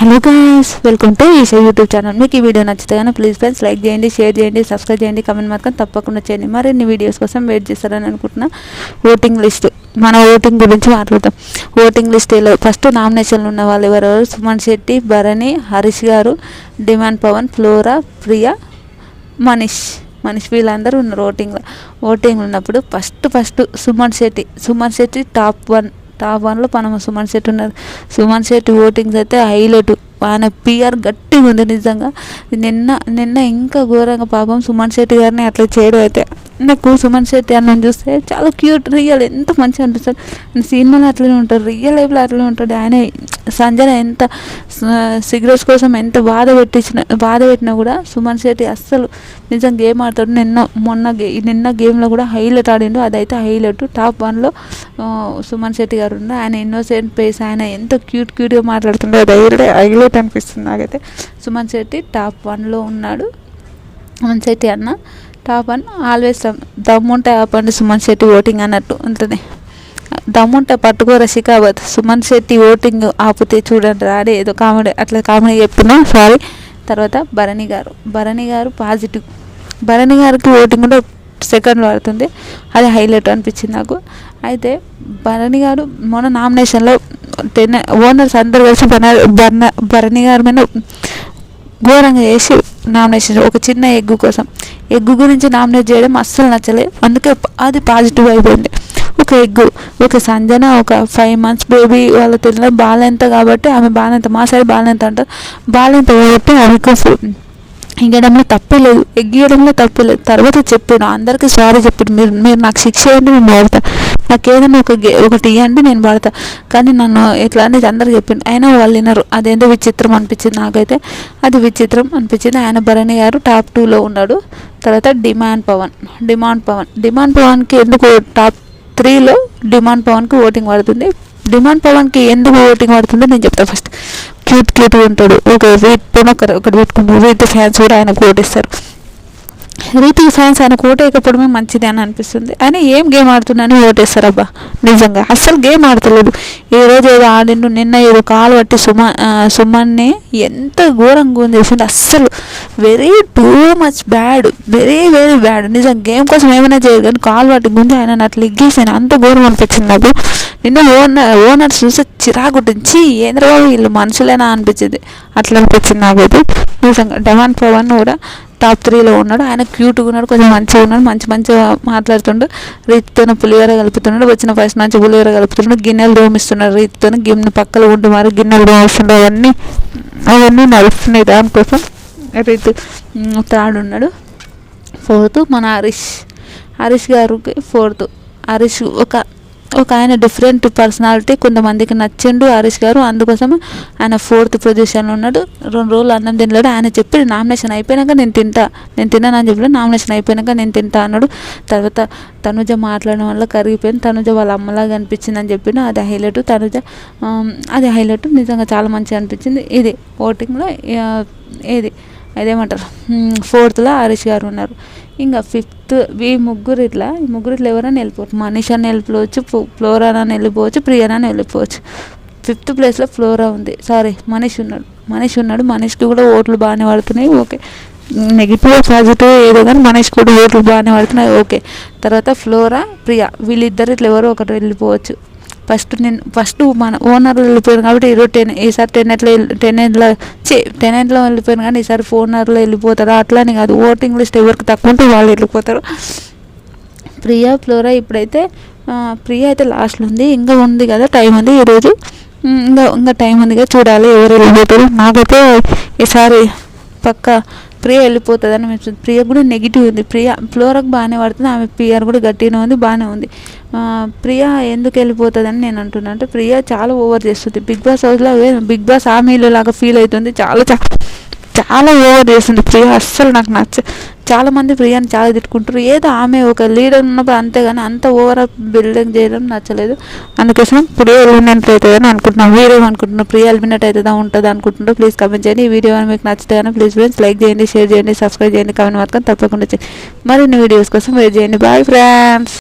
Hello guys welcome to Isha YouTube channel మీకు ఈ video నచ్చితే కానీ ప్లీజ్ ఫ్రెండ్స్ లైక్ చేయండి షేర్ చేయండి సబ్స్క్రైబ్ చేయండి కమెంట్ మాత్రం తప్పకుండా చేయండి. మరిన్ని వీడియోస్ కోసం వెయిట్ చేస్తారని అనుకుంటున్నా. ఓటింగ్ లిస్ట్ మన ఓటింగ్ గురించి మాట్లాడతాం. ఓటింగ్ లిస్టులో ఫస్ట్ నామినేషన్లు ఉన్న వాళ్ళు ఎవరెవరు సుమన్ శెట్టి భరణి హరీష్ గారు డిమాండ్ పవన్ ఫ్లోరా ప్రియా మనీష్. మనీష్ వీళ్ళందరూ ఉన్నారు ఓటింగ్లో ఓటింగ్లు ఉన్నప్పుడు first first Suman Shetty. Suman Shetty top one top వన్లో పనమ సుమన్ శెట్టి ఉన్నారు సుమన్ శెట్టి ఓటింగ్స్ అయితే హైలైట్. ఆయన పిఆర్ గట్టిగా ఉంది నిజంగా. నిన్న నిన్న ఇంకా ఘోరంగా పాపం సుమన్ శెట్టి గారిని అట్లా చేయడం అయితే నాకు సుమన్ శెట్టి అన్నం చూస్తే చాలా క్యూట్ రియల్ ఎంత మంచిగా అనిపిస్తుంది సినిమాలో అట్లనే ఉంటాడు రియల్ లైఫ్లో అట్లనే ఉంటాడు. ఆయన సంజన ఎంత సిగరెట్స్ కోసం ఎంత బాధ పెట్టించిన బాధ పెట్టినా కూడా సుమన్ శెట్టి అస్సలు నిజం గేమ్ ఆడతాడు. నిన్న మొన్న గే నిన్న గేమ్లో కూడా హైలైట్ ఆడిండు. అదైతే హైలైట్. టాప్ వన్లో సుమన్ శెట్టి గారు ఉన్నారు. ఆయన ఇన్నోసెంట్ పేస్ ఆయన ఎంత క్యూట్ క్యూట్గా మాట్లాడుతుండో అది హైలైట్ హైలైట్ అనిపిస్తుంది నాకైతే. సుమన్ శెట్టి టాప్ వన్లో ఉన్నాడు. సుమన్ శెట్టి అన్న టాప్ వన్ ఆల్వేస్ దమ్ముంటే ఆపండి సుమన్ శెట్టి ఓటింగ్ అన్నట్టు ఉంటుంది. దమ్ముంటే పట్టుకో రసిక సుమన్ శెట్టి ఓటింగ్ ఆపితే చూడండి రాడే ఏదో కామెడీ అట్లా కామెడీ చెప్పినా సారీ. తర్వాత భరణి గారు. భరణి గారు పాజిటివ్. భరణి గారికి ఓటింగ్ కూడా సెకండ్ పడుతుంది అది హైలైట్ అనిపించింది నాకు. అయితే భరణి గారు మొన్న నామినేషన్లో టెన్ ఓనర్స్ అందరు కలిసి భరణ భరణి గారి మీద ఘోరంగా చేసి నామినేషన్ ఒక చిన్న ఎగ్గు కోసం. ఎగ్గు గురించి నామినేట్ చేయడం అస్సలు నచ్చలేదు అందుకే అది పాజిటివ్ అయిపోయింది. ఒక ఎగ్గు ఒక సంజన ఒక ఫైవ్ మంత్స్ బేబీ వాళ్ళ తెలియదు బాలెంత కాబట్టి ఆమె బాలెంత మా సైడ్ బాలెంత అంటారు. బాలెంత కాబట్టి ఆమెకు ఎగ్గడంలో తప్పే లేదు. ఎగ్గేయడంలో తప్పే లేదు. తర్వాత చెప్పాను అందరికీ సారీ చెప్పాడు మీరు మీరు నాకు శిక్ష ఇవ్వండి నేను వాడతా. నాకు ఏదైనా ఒక గే ఒకటి ఇవ్వండి నేను వాడతా. కానీ నన్ను ఎట్లా అనేది అందరికి చెప్పిండు అయినా వాళ్ళు వినరు. అదేందో విచిత్రం అనిపించింది నాకైతే. అది విచిత్రం అనిపించింది. ఆయన భరణి గారు టాప్ టూలో ఉన్నాడు. తర్వాత Demon Pavan. Demon Pavan. Demon పవన్కి ఎందుకు టాప్ త్రీలో డిమాండ్ పవన్కి ఓటింగ్ పడుతుంది? డిమాండ్ పవన్కి ఎందుకు ఓటింగ్ పడుతుందో? నేను చెప్తాను ఫస్ట్. క్యూట్ క్యూట్గా ఉంటాడు. ఒక వీటితో ఒకరు ఒకటి పెట్టుకుంటారు వీటి ఫ్యాన్స్ కూడా ఆయనకు ఓటిస్తారు. రీతి ఫ్యాన్స్ ఆయన ఓటేయకపోవడమే మంచిది అని అనిపిస్తుంది. ఆయన ఏం గేమ్ ఆడుతున్నాను ఓటేస్తారు అబ్బా. నిజంగా అస్సలు గేమ్ ఆడతలేదు. ఏ రోజు ఏదో ఆడిండు నిన్న ఏదో కాలు పట్టి సుమ సుమన్ని ఎంత ఘోరంగా ఉంది చేసిండు. అస్సలు very too much bad very very bad నిజం గేమ్ కోసం ఏమైనా చేయదు కానీ కాలు పట్టి గుంజి ఆయన అట్లా ఇగ్గేసాను అంత ఘోరం అనిపించింది నాకు. నిన్న ఓనర్ ఓనర్ చూస్తే చిరాకుట్టించి ఏంద్రబాబు వీళ్ళు మనుషులేనా అనిపించింది. అట్లా అనిపించింది నాకైతే నిజంగా డెమాన్ పవన్ కూడా టాప్ త్రీలో ఉన్నాడు. ఆయన క్యూట్గా ఉన్నాడు కొంచెం మంచిగా ఉన్నాడు మంచి మంచిగా మాట్లాడుతుండు. రీతితో పులిహోర కలుపుతున్నాడు వచ్చిన ఫస్ట్ నుంచి పులిహోర కలుపుతున్నాడు. గిన్నెలు దోమిస్తున్నాడు రీతితో గిన్నె పక్కలు ఉండి మరి గిన్నెలు దోమిస్తుండే అవన్నీ అవన్నీ నడుస్తున్నాయి దానికోసం రీతి థర్డ్ ఉన్నాడు. ఫోర్త్ మన హరీష్. హరీష్ గారికి ఫోర్త్ హరీష్ ఒక ఒక ఆయన డిఫరెంట్ పర్సనాలిటీ కొంతమందికి నచ్చిండు హరీష్ గారు. అందుకోసం ఆయన ఫోర్త్ పొజిషన్లో ఉన్నాడు. రెండు రోజులు అన్నం తినలేడు. ఆయన చెప్పి నామినేషన్ అయిపోయాక నేను తింటా. నేను తిన్నానని చెప్పి నామినేషన్ అయిపోయినాక నేను తింటా అన్నాడు. తర్వాత తనుజ మాట్లాడడం వల్ల కరిగిపోయింది. తనుజ వాళ్ళ అమ్మలాగా అనిపించింది అని అది హైలైట్ తనుజ అది హైలైట్ నిజంగా చాలా మంచిగా అనిపించింది. ఇది ఓటింగ్లో ఇది అదేమంటారు? ఫోర్త్లో హరీష్ గారు ఉన్నారు. ఇంకా ఫిఫ్త్ ఈ ముగ్గురు ఇట్లా ఈ ముగ్గురు ఇట్లా ఎవరైనా వెళ్ళిపోవచ్చు. మనీష్ అని వెళ్ళిపోవచ్చు ఫ్లోరా అని వెళ్ళిపోవచ్చు ప్రియా అని వెళ్ళిపోవచ్చు. ఫిఫ్త్ ప్లేస్లో ఫ్లోరా ఉంది. సారీ మనీష్ ఉన్నాడు. మనీష్ ఉన్నాడు. మనీష్కి కూడా ఓట్లు బాగానే పడుతున్నాయి. ఓకే. నెగిటివ్ పాజిటివ్ ఏదో కానీ మనీష్ కూడా ఓట్లు బాగానే పడుతున్నాయి. ఓకే. తర్వాత ఫ్లోరా ప్రియా వీళ్ళిద్దరు ఇట్లా ఎవరో ఒకటి వెళ్ళిపోవచ్చు. ఫస్ట్ నేను ఫస్ట్ మన ఓనర్ వెళ్ళిపోయాను కాబట్టి ఈరోజు టెన్ ఈసారి టెన్ ఎట్లా టెన్ ఎట్లా చే టెన్ ఎట్లా వెళ్ళిపోయాను కానీ ఈసారి ఓనర్లో వెళ్ళిపోతారు. అట్లానే కాదు ఓటింగ్ లిస్ట్ ఎవరికి తక్కువ ఉంటే వాళ్ళు వెళ్ళిపోతారు. ప్రియా ఫ్లోరా ఇప్పుడైతే ప్రియా అయితే లాస్ట్లో ఉంది. ఇంకా ఉంది కదా టైం ఉంది ఈరోజు. ఇంకా ఇంకా టైం ఉంది కదా చూడాలి ఎవరు వెళ్ళిపోతారు. నాకైతే ఈసారి పక్క ప్రియ వెళ్ళిపోతుందని మేము ప్రియ కూడా నెగిటివ్ ఉంది. ప్రియ ఫ్లోరకు బాగానే పడుతుంది. ఆమె పిఆర్ కూడా గట్టిగా ఉంది బాగానే ఉంది. ప్రియా ఎందుకు వెళ్ళిపోతుందని నేను అంటున్నాను అంటే ప్రియా చాలా ఓవర్ చేస్తుంది. బిగ్ బాస్ హౌస్లో బిగ్ బాస్ ఆమెలో లాగా ఫీల్ అవుతుంది. చాలా చాలా చాలా ఓవర్ చేస్తుంది ప్రియ. అస్సలు నాకు నచ్చ చాలామంది ప్రియాని చాలా తిట్టుకుంటారు. ఏదో ఆమె ఒక లీడర్ ఉన్నప్పుడు అంతేగాని అంత ఓవర్ బిల్డింగ్ చేయడం నచ్చలేదు. అందుకోసం ప్రియా ఎలిమినేట్ అవుతుందని అనుకుంటున్నాను. వీడియో అనుకుంటున్నాను. ప్రియా ఎలిమినేట్ అవుతుందా ఉంటుంది అనుకుంటున్నాను. ప్లీజ్ కమెంట్ చేయండి. ఈ వీడియో మీకు నచ్చితే కానీ ప్లీజ్ ఫ్రెండ్స్ లైక్ చేయండి షేర్ చేయండి సబ్స్క్రైబ్ చేయండి కమెంట్ మాత్రం తప్పకుండా చేయండి. మరిన్ని వీడియోస్ కోసం వెయిట్ చేయండి. Bye friends